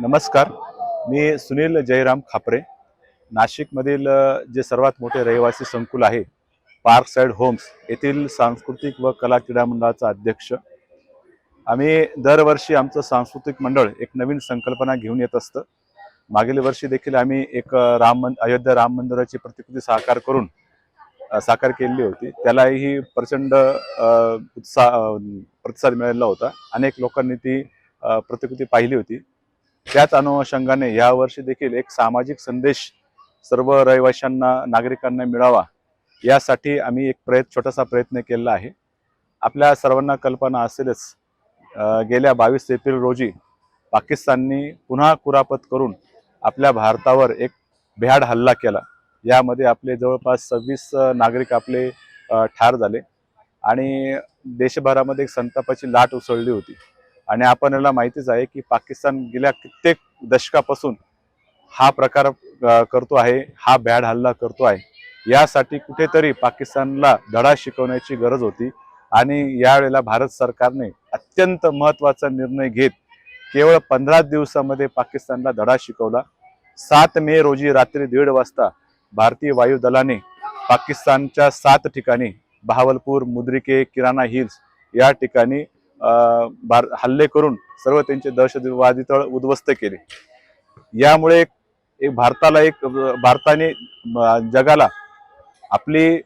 नमस्कार. मी सुनील जयराम खापरे. नाशिकमधील जे सर्वात मोठे रहिवासी संकुल आहे पार्क साईड होम्स येथील सांस्कृतिक व कला क्रीडा मंडळाचा अध्यक्ष. आम्ही दरवर्षी आमचं सांस्कृतिक मंडळ एक नवीन संकल्पना घेऊन येत असतं. मागील वर्षी देखील आम्ही एक राम मन अयोध्या राम मंदिराची प्रतिकृती साकार करून साकार केलेली होती. त्यालाही प्रचंड उत्साह प्रतिसाद मिळालेला होता. अनेक लोकांनी ती प्रतिकृती पाहिली होती. त्याच अनुषंगाने यावर्षी देखील एक सामाजिक संदेश सर्व रहिवाशांना नागरिकांना मिळावा यासाठी आम्ही एक प्रयत्न छोटासा प्रयत्न केलेला आहे. आपल्या सर्वांना कल्पना असेलच गेल्या बावीस एप्रिल रोजी पाकिस्ताननी पुन्हा कुरापत करून आपल्या भारतावर एक भ्याड हल्ला केला. यामध्ये आपले जवळपास सव्वीस नागरिक आपले ठार झाले आणि देशभरामध्ये एक संतापाची लाट उसळली होती. आणि आपण याला माहितीच आहे की पाकिस्तान गेल्या कित्येक दशकापासून हा प्रकार करतो आहे हा भ्याड हल्ला करतो आहे. यासाठी कुठेतरी पाकिस्तानला धडा शिकवण्याची गरज होती आणि यावेळेला भारत सरकारने अत्यंत महत्त्वाचा निर्णय घेत केवळ पंधरा दिवसामध्ये पाकिस्तानला धडा शिकवला. सात मे रोजी रात्री दीड वाजता भारतीय वायुदलाने पाकिस्तानच्या सात ठिकाणी बहावलपूर मुद्रिके किराणा हिल्स या ठिकाणी भार हल्ले करून सर्व त्यांचे दहशतवादी तळ उद्ध्वस्त केले. यामुळे एक भारताला एक भारताने जगाला आपली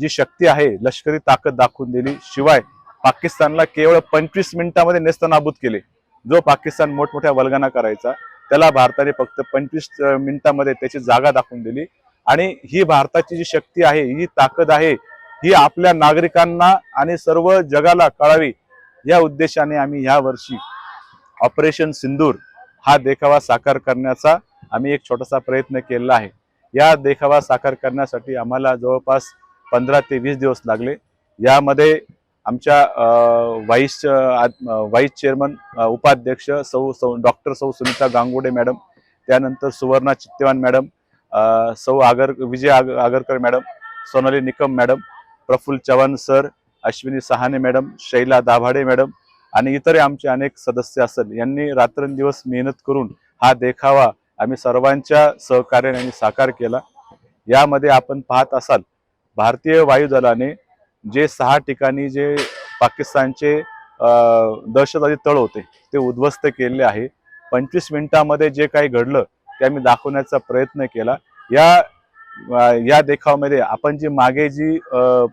जी शक्ती आहे लष्करी ताकद दाखवून दिली. शिवाय पाकिस्तानला केवळ पंचवीस मिनिटामध्ये नेस्तनाबूत केले. जो पाकिस्तान मोठमोठ्या वल्गना करायचा त्याला भारताने फक्त पंचवीस मिनिटामध्ये त्याची जागा दाखवून दिली. आणि ही भारताची जी शक्ती आहे ही ताकद आहे ही आपल्या नागरिकांना आणि सर्व जगाला कळावी या उद्देशाने आम्ही या वर्षी ऑपरेशन सिंदूर हा देखावा साकार करण्याचा आम्ही एक छोटासा प्रयत्न केलेला आहे. या देखावा साकार करण्यासाठी आम्हाला जवळपास पंधरा ते वीस दिवस लागले. यामध्ये आमच्या व्हाईस व्हाईस चेअरमन उपाध्यक्ष सौ सौ डॉक्टर सौ सुनीता गांगुडे मॅडम त्यानंतर सुवर्णा चित्तेवान मॅडम सौ आगर विजय आग Agarkar madam Sonali Nikam madam Praphulla Chavan sir Ashwini Sahane madam Shaila Dabhade madam आणि इतर आमचे अनेक सदस्य असेल यांनी रात्रंदिवस मेहनत करून हा देखावा आम्ही सर्वांच्या सहकार्याने आम्ही साकार केला. यामध्ये आपण पाहत असाल भारतीय वायुदलाने जे सहा ठिकाणी जे पाकिस्तानचे दहशतवादी तळ होते ते उद्ध्वस्त केलेले आहे. पंचवीस मिनिटामध्ये जे काही घडलं ते आम्ही दाखवण्याचा प्रयत्न केला. या या देखावामध्ये आपण जी मागे जी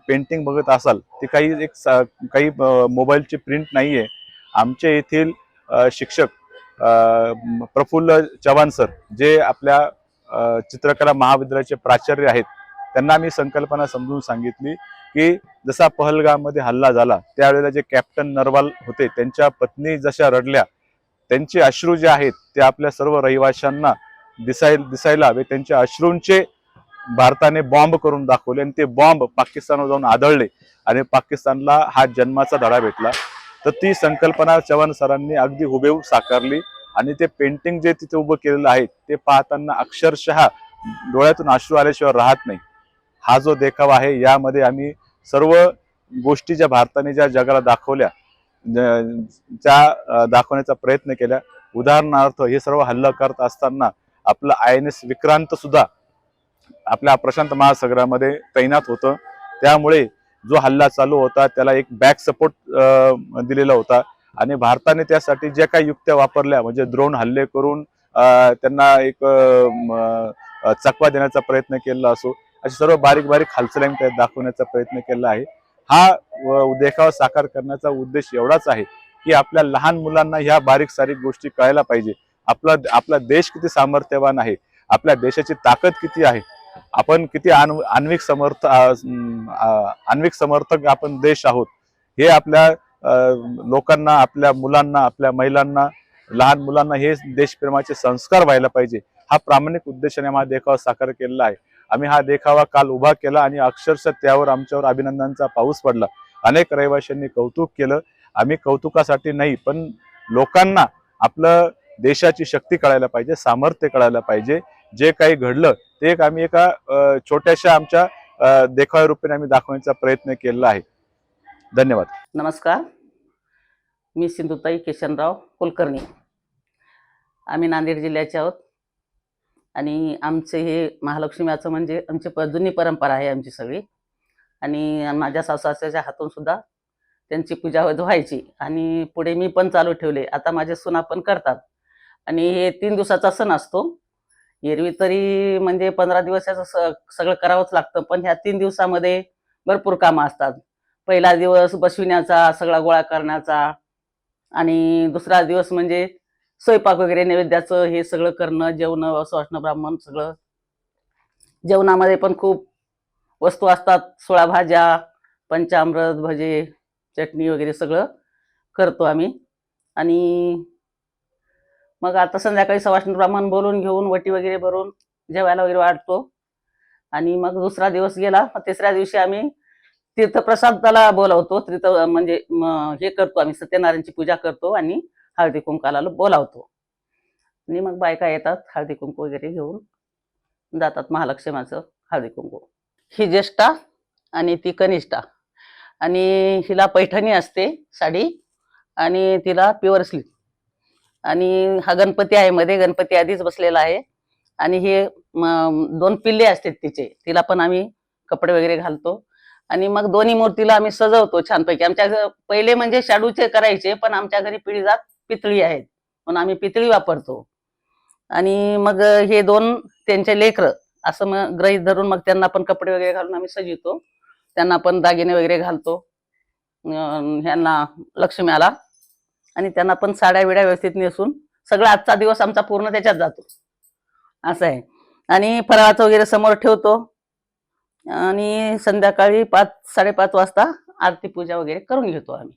पेंटिंग बघत असाल ती काही एक सा- काही मोबाईलची प्रिंट नाही आहे आमच्या येथील शिक्षक प्रफुल्ल चव्हाण सर जे आपल्या चित्रकला महाविद्यालयाचे प्राचार्य आहेत त्यांना मी संकल्पना समजून सांगितली की जसा पहलगाममध्ये हल्ला झाला त्यावेळेला जे कॅप्टन नरवाल होते त्यांच्या पत्नी जशा रडल्या त्यांचे अश्रू जे आहेत ते आपल्या सर्व रहिवाशांना दिसाय दिसायला व त्यांच्या अश्रूंचे भारताने बॉम्ब करून दाखवले आणि ते बॉम्ब पाकिस्तानवर जाऊन आदळले आणि पाकिस्तानला हा जन्माचा धडा भेटला. तर ती संकल्पना चव्हाण सरांनी अगदी हुबेहूब साकारली आणि ते पेंटिंग जे तिथे उभं केलेलं आहे ते पाहताना अक्षरशः डोळ्यातून अश्रू आल्याशिवाय राहत नाही. हा जो देखावा आहे यामध्ये आम्ही सर्व गोष्टी ज्या भारताने ज्या जगाला दाखवल्या त्या दाखवण्याचा प्रयत्न केला उदाहरणार्थ हे सर्व हल्ला करत असताना आपलं आय एन एस विक्रांत सुद्धा आपल्या प्रशांत महासागरामध्ये तैनात होतं. त्यामुळे जो हल्ला चालू होता त्याला एक बॅक सपोर्ट दिलेला होता. आणि भारताने त्यासाठी ज्या काही युक्त्या वापरल्या म्हणजे द्रोण हल्ले करून त्यांना एक चकवा देण्याचा प्रयत्न केला असो अशी सर्व बारीक बारीक हालचाली त्यात दाखवण्याचा प्रयत्न केला आहे. हा देखावा साकार करण्याचा उद्देश एवढाच आहे की आपल्या लहान मुलांना ह्या बारीक सारीक गोष्टी कळायला पाहिजे. आपला आपला देश किती सामर्थ्यवान आहे? आपल्या देशाची ताकद किती आहे? आपण किती आण्व आण्विक समर्थ आण्विक समर्थक आपण देश आहोत हे आपल्या लोकांना आपल्या मुलांना आपल्या महिलांना लहान मुलांना हे देशप्रेमाचे संस्कार व्हायला पाहिजे हा प्रामाणिक उद्देशाने हा देखावा साकार केलेला आहे. आम्ही हा देखावा काल उभा केला आणि अक्षरशः त्यावर आमच्यावर अभिनंदनाचा पाऊस पडला. अनेक रहिवाशांनी कौतुक केलं. आम्ही कौतुकासाठी नाही पण लोकांना आपलं देशाची शक्ती कळायला पाहिजे सामर्थ्य कळायला पाहिजे. जे काही घडलं ते एक आम्ही एका छोट्याशा आमच्या देखाव्या रूपाने आम्ही दाखवण्याचा प्रयत्न केलेला आहे. धन्यवाद. नमस्कार. मी सिंधुताई किशनराव कुलकर्णी. आम्ही नांदेड जिल्ह्याचे आहोत. आणि आमचे हे महालक्ष्मीचं म्हणजे आमची प जुनी परंपरा आहे आमची सगळी. आणि माझ्या सासूच्या हातून सुद्धा त्यांची पूजा व्हायची. आणि पुढे मी पण चालू ठेवले. आता माझे सुना पण करतात. आणि हे तीन दिवसाचा सण असतो. एरवी तरी म्हणजे पंधरा दिवस याचं स- सगळं करावंच लागतं. पण ह्या तीन दिवसामध्ये भरपूर कामं असतात. पहिला दिवस बसविण्याचा सगळा गोळा करण्याचा आणि दुसरा दिवस म्हणजे स्वयंपाक वगैरे नैवेद्याचं हे सगळं करणं जेवण सुवासनं ब्राह्मण सगळं. जेवणामध्ये पण खूप वस्तू असतात. सोळा भाज्या पंचामृत भजे चटणी वगैरे सगळं करतो आम्ही. आणि मग आता संध्याकाळी सवाष्ण ब्राह्मण बोलून घेऊन वटी वगैरे भरून जेवायला वगैरे वाढतो. आणि मग दुसरा दिवस गेला मग तिसऱ्या दिवशी आम्ही तीर्थप्रसादाला बोलावतो. तीर्थ म्हणजे हे करतो आम्ही सत्यनारायणची पूजा करतो आणि हळदी कुंकाला बोलावतो. आणि मग बायका येतात हळदी कुंकू वगैरे घेऊन जातात महालक्ष्मीचं हळदी कुंकू. ही ज्येष्ठा आणि ती कनिष्ठा. आणि हिला पैठणी असते साडी आणि तिला प्युअर स्लीप आणि हा गणपती आहे मध्ये गणपती आधीच बसलेला आहे. आणि हे दोन पिल्ले असतात तिचे. तिला पण आम्ही कपडे वगैरे घालतो. आणि मग दोन्ही मूर्तीला आम्ही सजवतो छानपैकी. आमच्या घ- पहिले म्हणजे शाडूचे करायचे पण आमच्या घरी पिढी जात पितळी आहेत. म्हणून आम्ही पितळी वापरतो. आणि मग हे दोन त्यांचे लेकर असं मग ग्रहित धरून मग त्यांना पण कपडे वगैरे घालून आम्ही सजवतो. त्यांना पण दागिने वगैरे घालतो. ह्यांना ह्यांना लक्ष्म्याला आणि त्यांना पण साड्या विड्या व्यवस्थित नेसून सगळा आजचा दिवस आमचा पूर्ण त्याच्यात जातो. असं आहे. आणि फराळाचं वगैरे समोर ठेवतो. आणि संध्याकाळी पाच साडेपाच वाजता आरती पूजा वगैरे करून घेतो आम्ही.